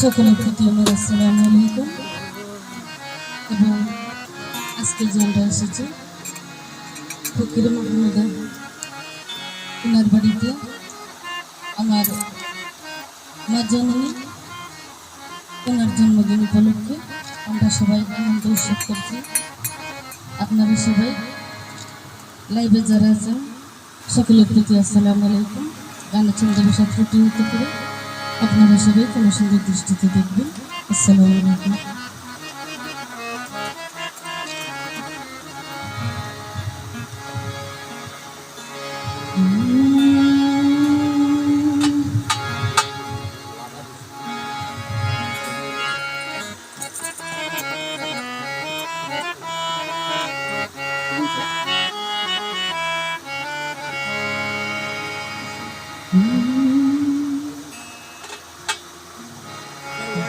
সকলের প্রতি আসসালামু এবং আজকে যে আমরা এসেছি আমার মা জননী ওনার জন্মদিন উপলক্ষে আমরা সবাই আনন্দ উৎসব করছি। আপনারা সবাই লাইভে যারা আছেন, সকলের প্রতি আসসালামু আলাইকুম। গানের চন্দ্রবাসা ত্রুটি হতে পারে আপনারা সবাই কোনো সুন্দর দৃষ্টিতে দেখবেন। আসসালামু আলাইকুম।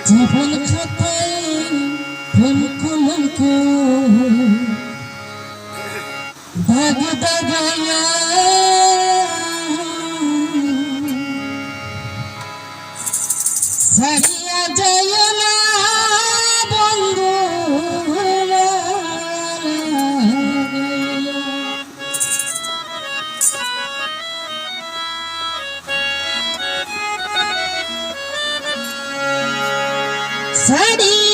যখন খাতায় ফুল কলঙ্ক দাগ দাগায়া সারিয়া যায় sadi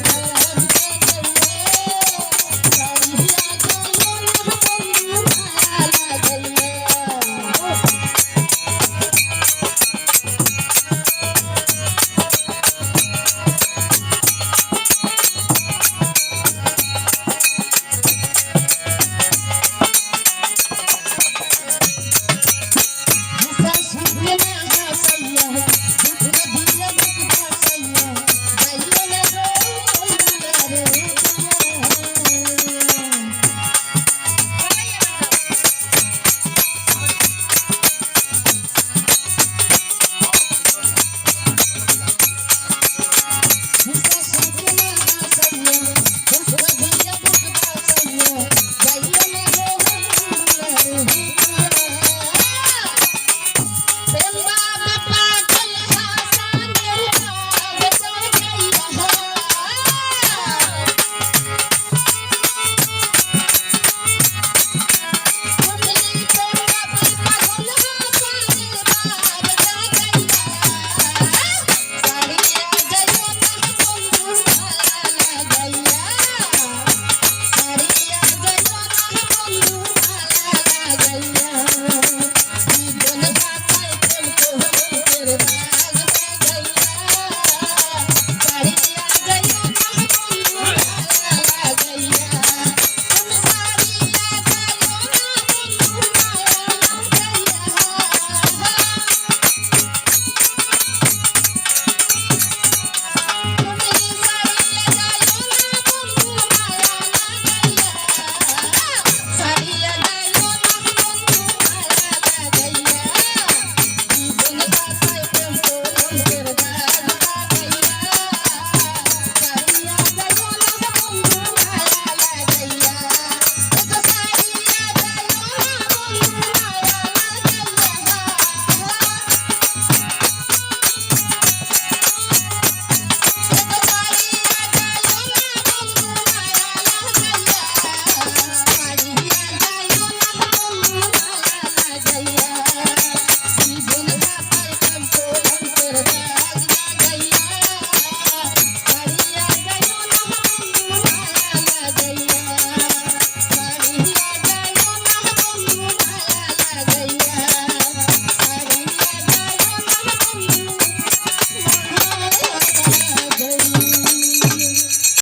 Thank you.